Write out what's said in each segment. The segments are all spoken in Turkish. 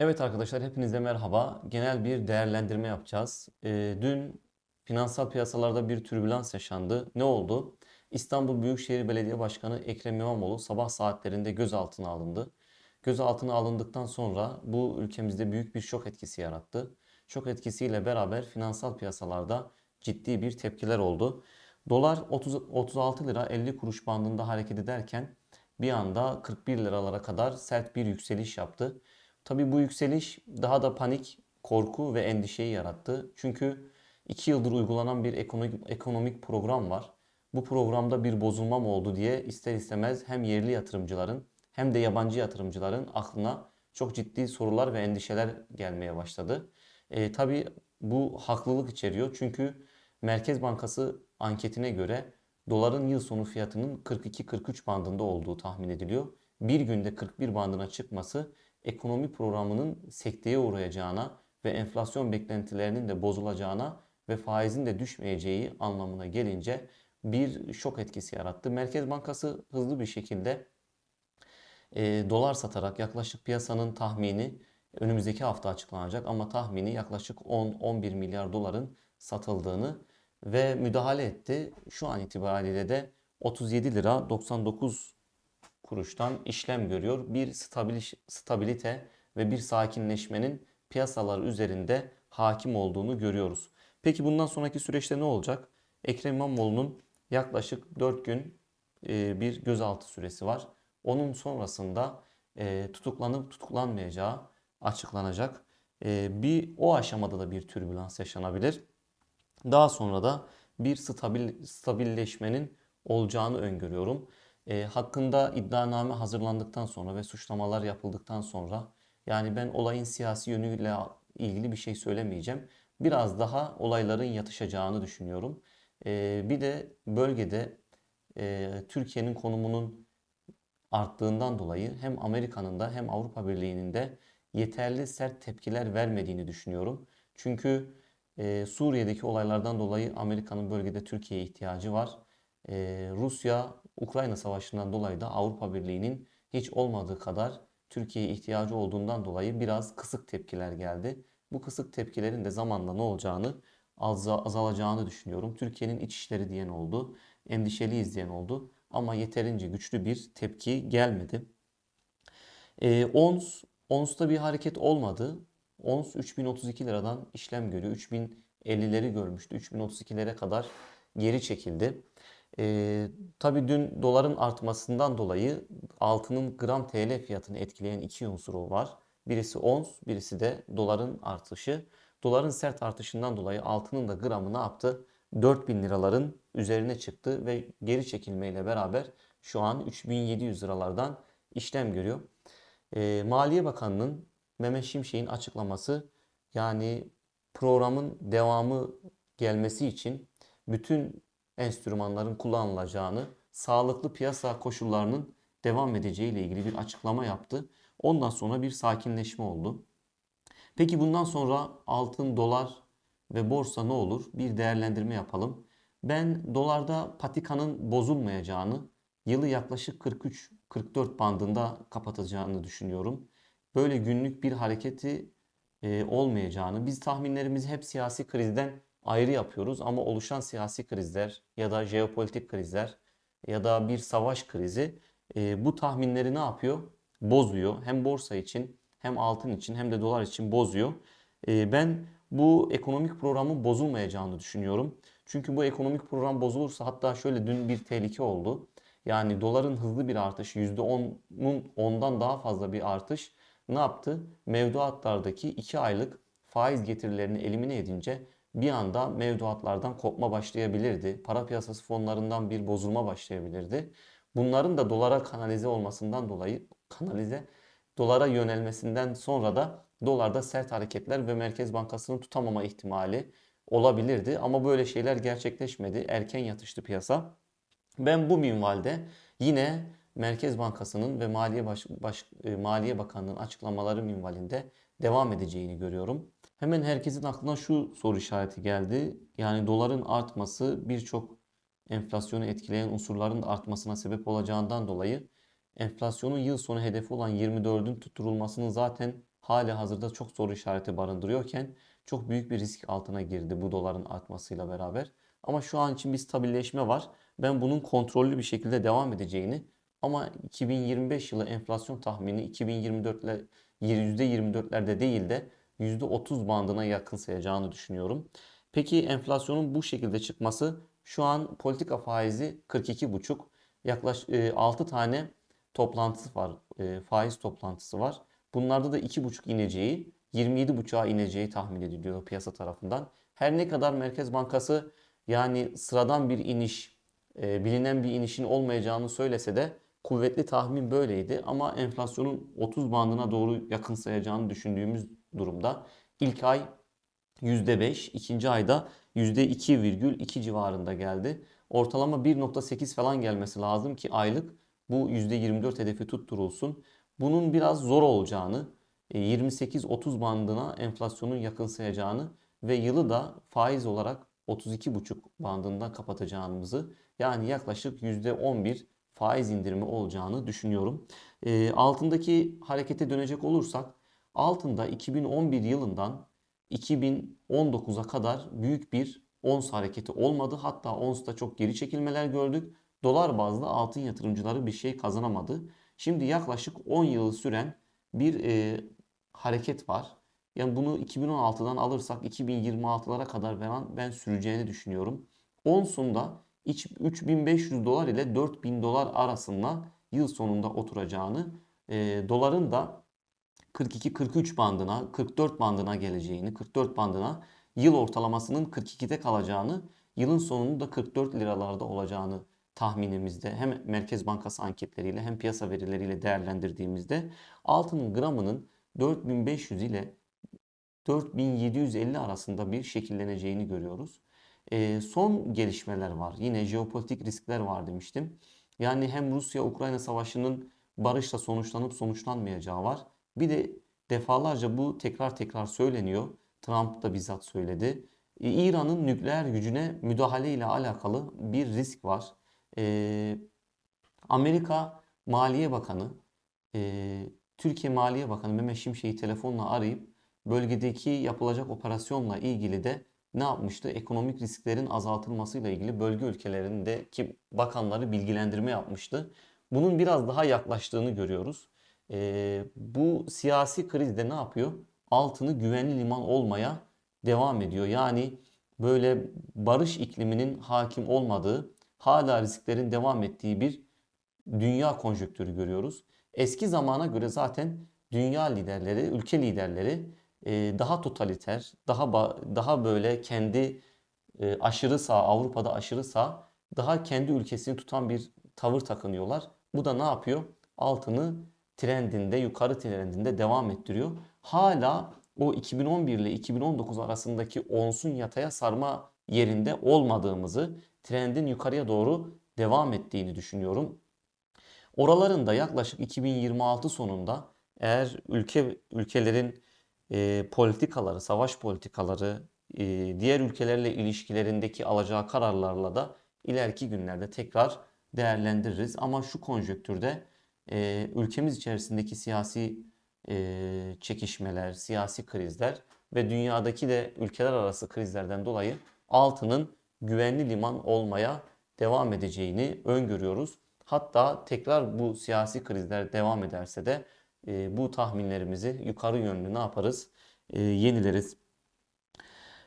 Evet arkadaşlar hepinize merhaba. Genel bir değerlendirme yapacağız. Ee, dün finansal piyasalarda bir türbülans yaşandı. Ne oldu? İstanbul Büyükşehir Belediye Başkanı Ekrem İmamoğlu sabah saatlerinde gözaltına alındı. Gözaltına alındıktan sonra bu ülkemizde büyük bir şok etkisi yarattı. Şok etkisiyle beraber finansal piyasalarda ciddi bir tepkiler oldu. Dolar 30, 36 lira 50 kuruş bandında hareket ederken bir anda 41 liralara kadar sert bir yükseliş yaptı. Tabii bu yükseliş daha da panik, korku ve endişeyi yarattı. Çünkü 2 yıldır uygulanan bir ekonomik, ekonomik program var. Bu programda bir bozulma mı oldu diye ister istemez hem yerli yatırımcıların hem de yabancı yatırımcıların aklına çok ciddi sorular ve endişeler gelmeye başladı. E, tabii bu haklılık içeriyor. Çünkü Merkez Bankası anketine göre doların yıl sonu fiyatının 42-43 bandında olduğu tahmin ediliyor. Bir günde 41 bandına çıkması ekonomi programının sekteye uğrayacağına ve enflasyon beklentilerinin de bozulacağına ve faizin de düşmeyeceği anlamına gelince bir şok etkisi yarattı. Merkez Bankası hızlı bir şekilde e, dolar satarak yaklaşık piyasanın tahmini önümüzdeki hafta açıklanacak ama tahmini yaklaşık 10-11 milyar doların satıldığını ve müdahale etti. Şu an itibariyle de 37 lira 99 kuruştan işlem görüyor. Bir stabilite ve bir sakinleşmenin piyasalar üzerinde hakim olduğunu görüyoruz. Peki bundan sonraki süreçte ne olacak? Ekrem İmamoğlu'nun yaklaşık 4 gün e, bir gözaltı süresi var. Onun sonrasında e, tutuklanıp tutuklanmayacağı açıklanacak. E, bir o aşamada da bir türbülans yaşanabilir. Daha sonra da bir stabil stabilleşmenin olacağını öngörüyorum. E, hakkında iddianame hazırlandıktan sonra ve suçlamalar yapıldıktan sonra yani ben olayın siyasi yönüyle ilgili bir şey söylemeyeceğim. Biraz daha olayların yatışacağını düşünüyorum. E, bir de bölgede e, Türkiye'nin konumunun arttığından dolayı hem Amerika'nın da hem Avrupa Birliği'nin de yeterli sert tepkiler vermediğini düşünüyorum. Çünkü e, Suriye'deki olaylardan dolayı Amerika'nın bölgede Türkiye'ye ihtiyacı var. E, Rusya Ukrayna Savaşı'ndan dolayı da Avrupa Birliği'nin hiç olmadığı kadar Türkiye'ye ihtiyacı olduğundan dolayı biraz kısık tepkiler geldi. Bu kısık tepkilerin de zamanla ne olacağını azalacağını düşünüyorum. Türkiye'nin iç işleri diyen oldu, endişeli izleyen oldu ama yeterince güçlü bir tepki gelmedi. E, ONS, ONS'ta bir hareket olmadı. ONS 3032 liradan işlem görüyor. 3050'leri görmüştü. 3032'lere kadar geri çekildi. E, tabii dün doların artmasından dolayı altının gram TL fiyatını etkileyen iki unsuru var. Birisi ons, birisi de doların artışı. Doların sert artışından dolayı altının da gramı ne yaptı? 4000 liraların üzerine çıktı ve geri çekilmeyle beraber şu an 3700 liralardan işlem görüyor. E, Maliye Bakanı'nın Mehmet Şimşek'in açıklaması yani programın devamı gelmesi için bütün enstrümanların kullanılacağını, sağlıklı piyasa koşullarının devam edeceği ile ilgili bir açıklama yaptı. Ondan sonra bir sakinleşme oldu. Peki bundan sonra altın, dolar ve borsa ne olur? Bir değerlendirme yapalım. Ben dolarda patikanın bozulmayacağını, yılı yaklaşık 43-44 bandında kapatacağını düşünüyorum. Böyle günlük bir hareketi e, olmayacağını, biz tahminlerimizi hep siyasi krizden ayrı yapıyoruz ama oluşan siyasi krizler ya da jeopolitik krizler ya da bir savaş krizi e, bu tahminleri ne yapıyor? Bozuyor. Hem borsa için hem altın için hem de dolar için bozuyor. E, ben bu ekonomik programın bozulmayacağını düşünüyorum. Çünkü bu ekonomik program bozulursa hatta şöyle dün bir tehlike oldu. Yani doların hızlı bir artışı %10'un ondan daha fazla bir artış ne yaptı? Mevduatlardaki 2 aylık faiz getirilerini elimine edince bir anda mevduatlardan kopma başlayabilirdi. Para piyasası fonlarından bir bozulma başlayabilirdi. Bunların da dolara kanalize olmasından dolayı kanalize dolara yönelmesinden sonra da dolarda sert hareketler ve Merkez Bankası'nın tutamama ihtimali olabilirdi. Ama böyle şeyler gerçekleşmedi. Erken yatıştı piyasa. Ben bu minvalde yine Merkez Bankası'nın ve Maliye Baş, Baş, e, Maliye Bakanlığı'nın açıklamaları minvalinde devam edeceğini görüyorum. Hemen herkesin aklına şu soru işareti geldi. Yani doların artması birçok enflasyonu etkileyen unsurların artmasına sebep olacağından dolayı enflasyonun yıl sonu hedefi olan 24'ün tutturulmasının zaten hali hazırda çok soru işareti barındırıyorken çok büyük bir risk altına girdi bu doların artmasıyla beraber. Ama şu an için bir stabilleşme var. Ben bunun kontrollü bir şekilde devam edeceğini ama 2025 yılı enflasyon tahmini 2024 ile %24'lerde değil de %30 bandına yakınsayacağını düşünüyorum. Peki enflasyonun bu şekilde çıkması şu an politika faizi 42,5 yaklaşık 6 tane toplantısı var. e, Faiz toplantısı var. Bunlarda da 2,5 ineceği 27,5'a ineceği tahmin ediliyor piyasa tarafından. Her ne kadar Merkez Bankası yani sıradan bir iniş, e, bilinen bir inişin olmayacağını söylese de kuvvetli tahmin böyleydi. Ama enflasyonun 30 bandına doğru yakınsayacağını düşündüğümüz durumda ilk ay %5, ikinci ayda %2,2 civarında geldi. Ortalama 1.8 falan gelmesi lazım ki aylık bu %24 hedefi tutturulsun. Bunun biraz zor olacağını, 28-30 bandına enflasyonun yakınsayacağını ve yılı da faiz olarak 32,5 bandında kapatacağımızı yani yaklaşık %11 faiz indirimi olacağını düşünüyorum. E, altındaki harekete dönecek olursak altında 2011 yılından 2019'a kadar büyük bir ons hareketi olmadı. Hatta onsta çok geri çekilmeler gördük. Dolar bazlı altın yatırımcıları bir şey kazanamadı. Şimdi yaklaşık 10 yılı süren bir e, hareket var. Yani bunu 2016'dan alırsak 2026'lara kadar ben, ben süreceğini düşünüyorum. Onsunda 3500 dolar ile 4000 dolar arasında yıl sonunda oturacağını, e, doların da 42-43 bandına, 44 bandına geleceğini, 44 bandına yıl ortalamasının 42'de kalacağını, yılın sonunda 44 liralarda olacağını tahminimizde hem Merkez Bankası anketleriyle hem piyasa verileriyle değerlendirdiğimizde altının gramının 4500 ile 4750 arasında bir şekilleneceğini görüyoruz. E, son gelişmeler var. Yine jeopolitik riskler var demiştim. Yani hem Rusya-Ukrayna savaşının barışla sonuçlanıp sonuçlanmayacağı var. Bir de defalarca bu tekrar tekrar söyleniyor. Trump da bizzat söyledi. E, İran'ın nükleer gücüne müdahale ile alakalı bir risk var. E, Amerika Maliye Bakanı, e, Türkiye Maliye Bakanı Mehmet Şimşek'i telefonla arayıp bölgedeki yapılacak operasyonla ilgili de ne yapmıştı? Ekonomik risklerin azaltılmasıyla ilgili bölge ülkelerindeki bakanları bilgilendirme yapmıştı. Bunun biraz daha yaklaştığını görüyoruz. Ee, bu siyasi krizde ne yapıyor? Altını güvenli liman olmaya devam ediyor. Yani böyle barış ikliminin hakim olmadığı, hala risklerin devam ettiği bir dünya konjonktürü görüyoruz. Eski zamana göre zaten dünya liderleri, ülke liderleri e, daha totaliter, daha daha böyle kendi e, aşırı sağ, Avrupa'da aşırı sağ, daha kendi ülkesini tutan bir tavır takınıyorlar. Bu da ne yapıyor? Altını trendinde, yukarı trendinde devam ettiriyor. Hala o 2011 ile 2019 arasındaki onsun yataya sarma yerinde olmadığımızı, trendin yukarıya doğru devam ettiğini düşünüyorum. Oralarında yaklaşık 2026 sonunda eğer ülke ülkelerin e, politikaları, savaş politikaları, e, diğer ülkelerle ilişkilerindeki alacağı kararlarla da ileriki günlerde tekrar değerlendiririz. Ama şu konjöktürde e, ülkemiz içerisindeki siyasi e, çekişmeler, siyasi krizler ve dünyadaki de ülkeler arası krizlerden dolayı altının güvenli liman olmaya devam edeceğini öngörüyoruz. Hatta tekrar bu siyasi krizler devam ederse de e, bu tahminlerimizi yukarı yönlü ne yaparız? E, yenileriz.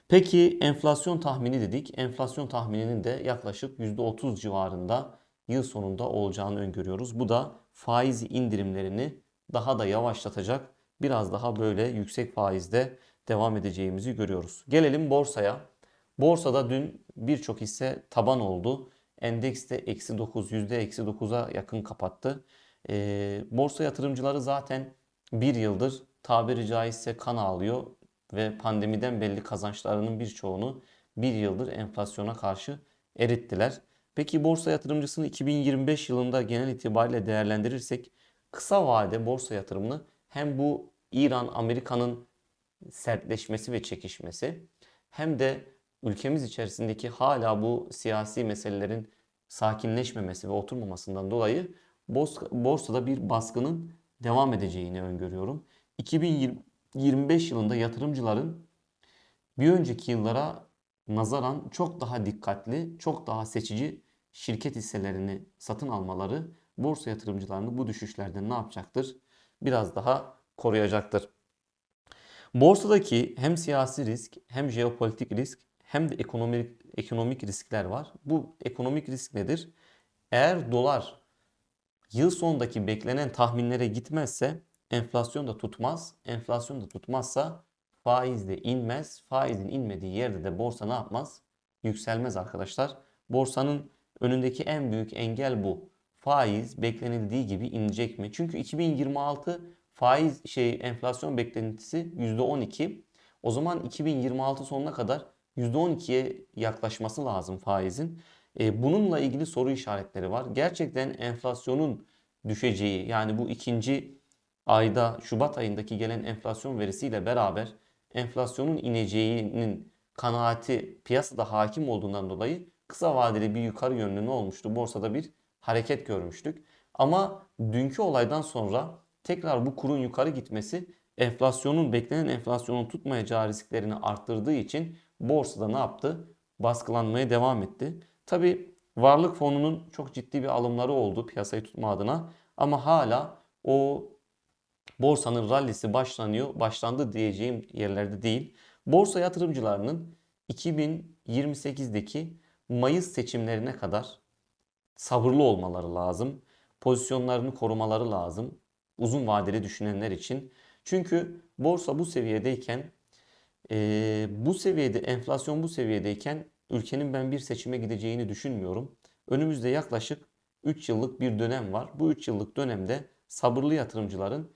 Peki enflasyon tahmini dedik. Enflasyon tahmininin de yaklaşık %30 civarında yıl sonunda olacağını öngörüyoruz. Bu da faiz indirimlerini daha da yavaşlatacak. Biraz daha böyle yüksek faizde devam edeceğimizi görüyoruz. Gelelim borsaya. Borsada dün birçok hisse taban oldu. Endekste eksi 9, yüzde eksi 9'a yakın kapattı. E, borsa yatırımcıları zaten bir yıldır tabiri caizse kan ağlıyor ve pandemiden belli kazançlarının birçoğunu bir yıldır enflasyona karşı erittiler. Peki borsa yatırımcısını 2025 yılında genel itibariyle değerlendirirsek kısa vade borsa yatırımını hem bu İran-Amerika'nın sertleşmesi ve çekişmesi hem de ülkemiz içerisindeki hala bu siyasi meselelerin sakinleşmemesi ve oturmamasından dolayı borsada bir baskının devam edeceğini öngörüyorum. 2025 yılında yatırımcıların bir önceki yıllara nazaran çok daha dikkatli, çok daha seçici şirket hisselerini satın almaları borsa yatırımcılarını bu düşüşlerden ne yapacaktır? Biraz daha koruyacaktır. Borsadaki hem siyasi risk, hem jeopolitik risk, hem de ekonomik ekonomik riskler var. Bu ekonomik risk nedir? Eğer dolar yıl sonundaki beklenen tahminlere gitmezse enflasyon da tutmaz. Enflasyon da tutmazsa faiz de inmez. Faizin inmediği yerde de borsa ne yapmaz? Yükselmez arkadaşlar. Borsanın önündeki en büyük engel bu. Faiz beklenildiği gibi inecek mi? Çünkü 2026 faiz şey enflasyon beklentisi %12. O zaman 2026 sonuna kadar %12'ye yaklaşması lazım faizin. E, bununla ilgili soru işaretleri var. Gerçekten enflasyonun düşeceği yani bu ikinci ayda Şubat ayındaki gelen enflasyon verisiyle beraber enflasyonun ineceğinin kanaati piyasada hakim olduğundan dolayı kısa vadeli bir yukarı yönlü ne olmuştu? Borsada bir hareket görmüştük. Ama dünkü olaydan sonra tekrar bu kurun yukarı gitmesi enflasyonun beklenen enflasyonun tutmayacağı risklerini arttırdığı için borsada ne yaptı? Baskılanmaya devam etti. Tabi varlık fonunun çok ciddi bir alımları oldu piyasayı tutma adına ama hala o borsanın rallisi başlanıyor, başlandı diyeceğim yerlerde değil. Borsa yatırımcılarının 2028'deki Mayıs seçimlerine kadar sabırlı olmaları lazım. Pozisyonlarını korumaları lazım. Uzun vadeli düşünenler için. Çünkü borsa bu seviyedeyken e, bu seviyede enflasyon bu seviyedeyken ülkenin ben bir seçime gideceğini düşünmüyorum. Önümüzde yaklaşık 3 yıllık bir dönem var. Bu 3 yıllık dönemde sabırlı yatırımcıların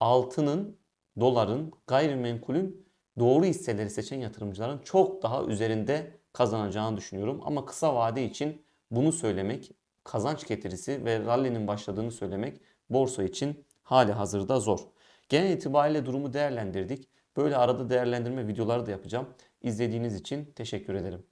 altının, doların, gayrimenkulün doğru hisseleri seçen yatırımcıların çok daha üzerinde kazanacağını düşünüyorum. Ama kısa vade için bunu söylemek, kazanç getirisi ve rally'nin başladığını söylemek borsa için hali hazırda zor. Genel itibariyle durumu değerlendirdik. Böyle arada değerlendirme videoları da yapacağım. İzlediğiniz için teşekkür ederim.